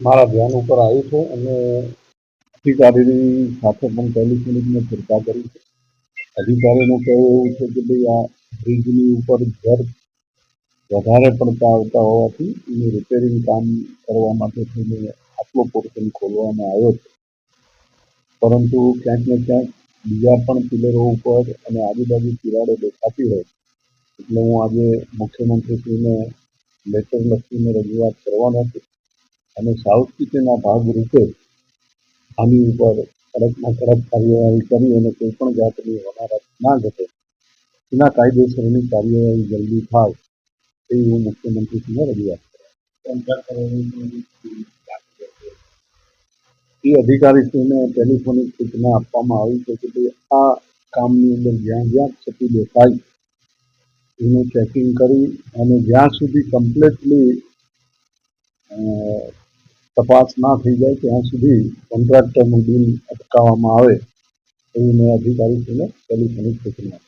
મારા ધ્યાન ઉપર આવ્યું છે અને અધિકારીની સાથે પણ પહેલી મેં ચર્ચા કરી છે. અધિકારીનું કહેવું એવું છે કે ભાઈ, આ બ્રિજની ઉપર ઘર વધારે પડતા આવતા હોવાથી એનું રિપેરિંગ કામ કરવા માટે થઈને આટલો પોર્શન ખોલવામાં આવ્યો છે. પરંતુ ક્યાંક ને ક્યાંક બીજા પણ પિલરો ઉપર અને આજુબાજુ તિરાડો દેખાતી હોય એટલે હું આજે મુખ્યમંત્રીશ્રીને લેટર લખીને રજૂઆત કરવાનો છું. અને સાવચેતીના ભાગરૂપે આની ઉપર કડકમાં કડક કાર્યવાહી કરી અને કોઈ પણ જાતની હોનારત ના ઘટે, એના કાયદેસરની કાર્યવાહી જલ્દી થાય એવી હું મુખ્યમંત્રીશ્રીને રજૂઆત એ અધિકારીશ્રીને ટેલિફોનિક સૂચના આપવામાં આવી છે કે આ કામની અંદર જ્યાં જ્યાં ક્ષતિ દેખાય એનું ચેકિંગ કરી અને જ્યાં સુધી કમ્પ્લીટલી તપાસ ના થઈ જાય ત્યાં સુધી કોન્ટ્રાક્ટરનું બિલ અટકાવવામાં આવે, એવી મેં અધિકારીશ્રીને ટેલિફોનિક સૂચના આપી.